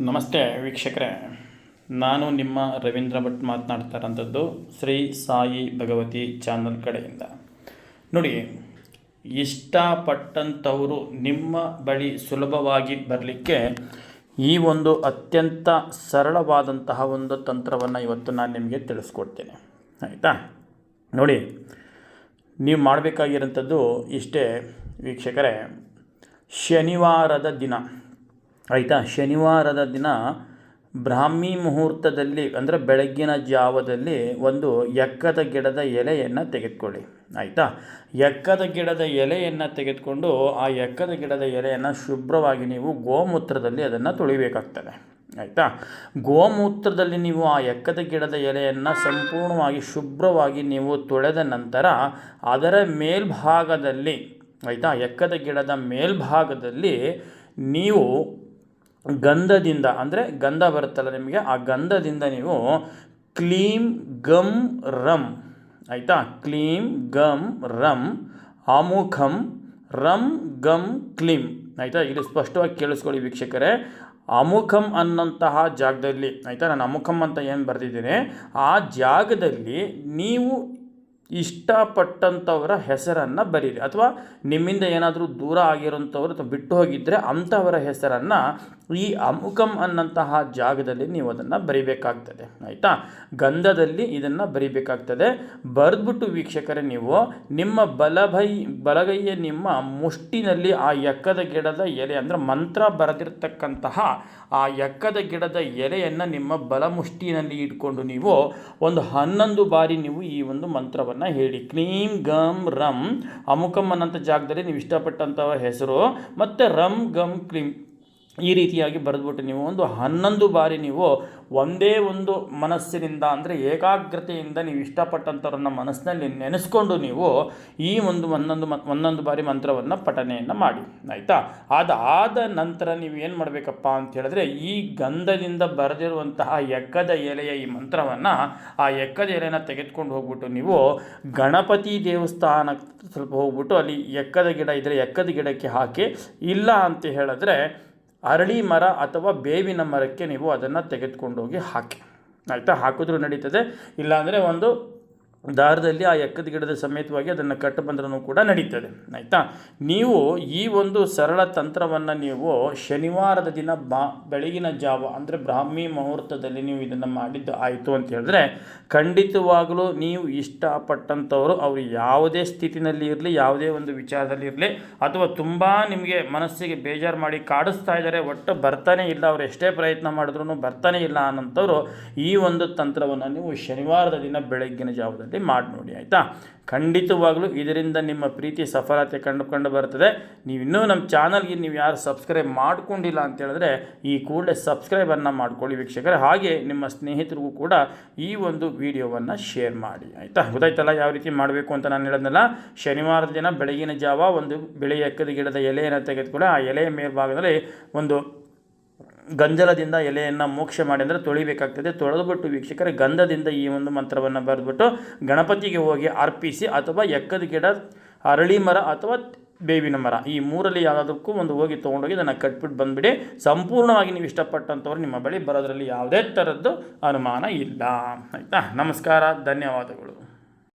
ನಮಸ್ತೆ ವೀಕ್ಷಕರೇ. ನಾನು ನಿಮ್ಮ ರವೀಂದ್ರ ಭಟ್ ಮಾತನಾಡ್ತಾ ಇರೋಂಥದ್ದು ಶ್ರೀ ಸಾಯಿ ಭಗವತಿ ಚಾನಲ್ ಕಡೆಯಿಂದ. ನೋಡಿ, ಇಷ್ಟಪಟ್ಟಂಥವರು ನಿಮ್ಮ ಬಳಿ ಸುಲಭವಾಗಿ ಬರಲಿಕ್ಕೆ ಈ ಒಂದು ಅತ್ಯಂತ ಸರಳವಾದಂತಹ ಒಂದು ತಂತ್ರವನ್ನು ಇವತ್ತು ನಾನು ನಿಮಗೆ ತಿಳಿಸ್ಕೊಡ್ತೇನೆ. ಆಯಿತಾ? ನೋಡಿ, ನೀವು ಮಾಡಬೇಕಾಗಿರೋಂಥದ್ದು ಇಷ್ಟೇ ವೀಕ್ಷಕರೇ. ಶನಿವಾರದ ದಿನ. ಆಯಿತಾ? ಶನಿವಾರದ ದಿನ ಬ್ರಾಹ್ಮಿ ಮುಹೂರ್ತದಲ್ಲಿ, ಅಂದರೆ ಬೆಳಗ್ಗಿನ ಜಾವದಲ್ಲಿ ಒಂದು ಎಕ್ಕದ ಗಿಡದ ಎಲೆಯನ್ನು ತೆಗೆದುಕೊಳ್ಳಿ. ಆಯಿತಾ? ಎಕ್ಕದ ಗಿಡದ ಎಲೆಯನ್ನು ತೆಗೆದುಕೊಂಡು ಆ ಎಕ್ಕದ ಗಿಡದ ಎಲೆಯನ್ನು ಶುಭ್ರವಾಗಿ ನೀವು ಗೋಮೂತ್ರದಲ್ಲಿ ಅದನ್ನು ತೊಳಿಬೇಕಾಗ್ತದೆ. ಆಯಿತಾ? ಗೋಮೂತ್ರದಲ್ಲಿ ನೀವು ಆ ಎಕ್ಕದ ಗಿಡದ ಎಲೆಯನ್ನು ಸಂಪೂರ್ಣವಾಗಿ ಶುಭ್ರವಾಗಿ ನೀವು ತೊಳೆದ ನಂತರ ಅದರ ಮೇಲ್ಭಾಗದಲ್ಲಿ, ಆಯಿತಾ? ಎಕ್ಕದ ಗಿಡದ ಮೇಲ್ಭಾಗದಲ್ಲಿ ನೀವು ಗಂಧದಿಂದ, ಅಂದರೆ ಗಂಧ ಬರುತ್ತಲ್ಲ ನಿಮಗೆ, ಆ ಗಂಧದಿಂದ ನೀವು ಕ್ಲೀಮ್ ಗಮ್ ರಮ್ ಆಯಿತಾ? ಕ್ಲೀಮ್ ಗಮ್ ರಮ್ ಅಮುಖಂ ರಮ್ ಗಮ್ ಕ್ಲೀಮ್ ಆಯಿತಾ? ಇಲ್ಲಿ ಸ್ಪಷ್ಟವಾಗಿ ಕೇಳಿಸ್ಕೊಳ್ಳಿ ವೀಕ್ಷಕರೇ. ಅಮುಖಂ ಅನ್ನಂತಹ ಜಾಗದಲ್ಲಿ, ಆಯಿತಾ? ನಾನು ಅಮುಖಂ ಅಂತ ಏನು ಬರೆದಿದ್ದೀನಿ? ಆ ಜಾಗದಲ್ಲಿ ನೀವು ಇಷ್ಟಪಟ್ಟಂಥವರ ಹೆಸರನ್ನು ಬರೀರಿ. ಅಥವಾ ನಿಮ್ಮಿಂದ ಏನಾದರೂ ದೂರ ಆಗಿರೋಂಥವ್ರು ಅಥವಾ ಬಿಟ್ಟು ಹೋಗಿದ್ದರೆ ಅಂಥವರ ಹೆಸರನ್ನು ಈ ಅಮುಕಂ ಅನ್ನಂತಹ ಜಾಗದಲ್ಲಿ ನೀವು ಅದನ್ನು ಬರಿಬೇಕಾಗ್ತದೆ. ಆಯಿತಾ? ಗಂಧದಲ್ಲಿ ಇದನ್ನು ಬರಿಬೇಕಾಗ್ತದೆ. ಬರೆದ್ಬಿಟ್ಟು ವೀಕ್ಷಕರೇ ನೀವು, ನಿಮ್ಮ ಬಲಭೈ, ಬಲಗೈಯ ನಿಮ್ಮ ಮುಷ್ಟಿನಲ್ಲಿ ಆ ಎಕ್ಕದ ಗಿಡದ ಎಲೆ ಅಂದರೆ ಮಂತ್ರ ಬರೆದಿರ್ತಕ್ಕಂತಹ ಆ ಎಕ್ಕದ ಗಿಡದ ಎಲೆಯನ್ನು ನಿಮ್ಮ ಬಲಮುಷ್ಟಿನಲ್ಲಿ ಇಟ್ಕೊಂಡು ನೀವು ಒಂದು ಹನ್ನೊಂದು ಬಾರಿ ನೀವು ಈ ಒಂದು ಮಂತ್ರವನ್ನು ಹೇಳಿ. ಕ್ಲೀಂ ಗಮ್ ರಮ್ ಅಮುಕಂ ಅನ್ನೋಂಥ ಜಾಗದಲ್ಲಿ ನೀವು ಇಷ್ಟಪಟ್ಟಂಥ ಹೆಸರು. ಮತ್ತು ರಮ್ ಗಮ್ ಕ್ಲೀಂ. ಈ ರೀತಿಯಾಗಿ ಬರೆದ್ಬಿಟ್ಟು ನೀವು ಒಂದು ಹನ್ನೊಂದು ಬಾರಿ ನೀವು ಒಂದೇ ಒಂದು ಮನಸ್ಸಿನಿಂದ ಅಂದರೆ ಏಕಾಗ್ರತೆಯಿಂದ ನೀವು ಇಷ್ಟಪಟ್ಟಂಥವ್ರನ್ನ ಮನಸ್ಸಿನಲ್ಲಿ ನೆನೆಸ್ಕೊಂಡು ನೀವು ಈ ಒಂದು ಒಂದೊಂದು ಒಂದೊಂದು ಬಾರಿ ಮಂತ್ರವನ್ನು ಪಠನೆಯನ್ನು ಮಾಡಿ. ಆಯಿತಾ? ಅದಾದ ನಂತರ ನೀವು ಏನು ಮಾಡಬೇಕಪ್ಪ ಅಂತ ಹೇಳಿದ್ರೆ ಈ ಗಂಧದಿಂದ ಬರೆದಿರುವಂತಹ ಎಕ್ಕದ ಎಲೆಯ ಈ ಮಂತ್ರವನ್ನು ಆ ಎಕ್ಕದ ಎಲೆಯನ್ನು ತೆಗೆದುಕೊಂಡು ಹೋಗ್ಬಿಟ್ಟು ನೀವು ಗಣಪತಿ ದೇವಸ್ಥಾನಕ್ಕೆ ಸ್ವಲ್ಪ ಹೋಗ್ಬಿಟ್ಟು ಅಲ್ಲಿ ಎಕ್ಕದ ಗಿಡ ಇದ್ದರೆ ಎಕ್ಕದ ಗಿಡಕ್ಕೆ ಹಾಕಿ ಇಲ್ಲ ಅಂತ ಹೇಳಿದ್ರೆ ಅರಳಿ ಮರ ಅಥವಾ ಬೇವಿನ ಮರಕ್ಕೆ ನೀವು ಅದನ್ನು ತೆಗೆದುಕೊಂಡೋಗಿ ಹಾಕಿ. ಆಯಿತಾ? ಹಾಕಿದ್ರೂ ನಡೀತದೆ. ಇಲ್ಲಾಂದರೆ ಒಂದು ದಾರದಲ್ಲಿ ಆ ಎಕ್ಕದ ಗಿಡದ ಸಮೇತವಾಗಿ ಅದನ್ನು ಕಟ್ಟು ಬಂದ್ರೂ ಕೂಡ ನಡೀತದೆ. ಆಯಿತಾ? ನೀವು ಈ ಒಂದು ಸರಳ ತಂತ್ರವನ್ನು ನೀವು ಶನಿವಾರದ ದಿನ ಬಾ, ಬೆಳಗಿನ ಜಾವ, ಅಂದರೆ ಬ್ರಾಹ್ಮಿ ಮುಹೂರ್ತದಲ್ಲಿ ನೀವು ಇದನ್ನು ಮಾಡಿದ್ದು ಆಯಿತು ಅಂತ ಹೇಳಿದ್ರೆ, ಖಂಡಿತವಾಗಲೂ ನೀವು ಇಷ್ಟಪಟ್ಟಂಥವರು ಅವರು ಯಾವುದೇ ಸ್ಥಿತಿನಲ್ಲಿ ಇರಲಿ, ಯಾವುದೇ ಒಂದು ವಿಚಾರದಲ್ಲಿ ಇರಲಿ, ಅಥವಾ ತುಂಬ ನಿಮಗೆ ಮನಸ್ಸಿಗೆ ಬೇಜಾರು ಮಾಡಿ ಕಾಡಿಸ್ತಾ ಇದ್ದಾರೆ, ಒಟ್ಟು ಬರ್ತಾನೆ ಇಲ್ಲ, ಅವರು ಎಷ್ಟೇ ಪ್ರಯತ್ನ ಮಾಡಿದ್ರು ಬರ್ತಾನೆ ಇಲ್ಲ ಅನ್ನೋಂಥವ್ರು ಈ ಒಂದು ತಂತ್ರವನ್ನು ನೀವು ಶನಿವಾರದ ದಿನ ಬೆಳಗ್ಗಿನ ಜಾವದಲ್ಲಿ ಮಾಡಿ ನೋಡಿ, ಆಯಿತಾ? ಖಂಡಿತವಾಗಲೂ ಇದರಿಂದ ನಿಮ್ಮ ಪ್ರೀತಿ ಸಫಲತೆ ಕಂಡು ಕಂಡು ಬರ್ತದೆ ನೀವು ಇನ್ನೂ ನಮ್ಮ ಚಾನಲ್ಗೆ ನೀವು ಯಾರು ಸಬ್ಸ್ಕ್ರೈಬ್ ಮಾಡಿಕೊಂಡಿಲ್ಲ ಅಂತ ಹೇಳಿದ್ರೆ, ಈ ಕೂಡಲೇ ಸಬ್ಸ್ಕ್ರೈಬನ್ನು ಮಾಡ್ಕೊಳ್ಳಿ ವೀಕ್ಷಕರೇ. ಹಾಗೆ ನಿಮ್ಮ ಸ್ನೇಹಿತರಿಗೂ ಕೂಡ ಈ ಒಂದು ವಿಡಿಯೋವನ್ನು ಶೇರ್ ಮಾಡಿ, ಆಯಿತಾ? ಗೊತ್ತಾಯ್ತಲ್ಲ ಯಾವ ರೀತಿ ಮಾಡಬೇಕು ಅಂತ ನಾನು ಹೇಳೋದಲ್ಲ ಶನಿವಾರದ ದಿನ ಬೆಳಗಿನ ಜಾವ ಒಂದು ಬೆಳೆ ಎಕ್ಕದ ಗಿಡದ ಎಲೆಯನ್ನು ತೆಗೆದುಕೊಂಡು ಆ ಎಲೆಯ ಮೇಲ್ಭಾಗದಲ್ಲಿ ಒಂದು ಗಂಜಲದಿಂದ ಎಲೆಯನ್ನು ಮೋಕ್ಷ ಮಾಡಿ ಅಂದರೆ ತೊಳಿಬೇಕಾಗ್ತದೆ. ತೊಳೆದುಬಿಟ್ಟು ವೀಕ್ಷಕರ, ಗಂಧದಿಂದ ಈ ಒಂದು ಮಂತ್ರವನ್ನು ಬರೆದ್ಬಿಟ್ಟು ಗಣಪತಿಗೆ ಹೋಗಿ ಅರ್ಪಿಸಿ ಅಥವಾ ಎಕ್ಕದ ಗಿಡ, ಅರಳಿ ಮರ ಅಥವಾ ಬೇವಿನ ಮರ, ಈ ಮೂರಲ್ಲಿ ಯಾವುದಕ್ಕೂ ಒಂದು ಹೋಗಿ ತೊಗೊಂಡೋಗಿ ಇದನ್ನು ಕಟ್ಬಿಟ್ಟು ಬಂದುಬಿಡಿ. ಸಂಪೂರ್ಣವಾಗಿ ನೀವು ಇಷ್ಟಪಟ್ಟಂಥವ್ರು ನಿಮ್ಮ ಬಳಿ ಬರೋದರಲ್ಲಿ ಯಾವುದೇ ಥರದ್ದು ಅನುಮಾನ ಇಲ್ಲ. ಆಯಿತಾ? ನಮಸ್ಕಾರ, ಧನ್ಯವಾದಗಳು.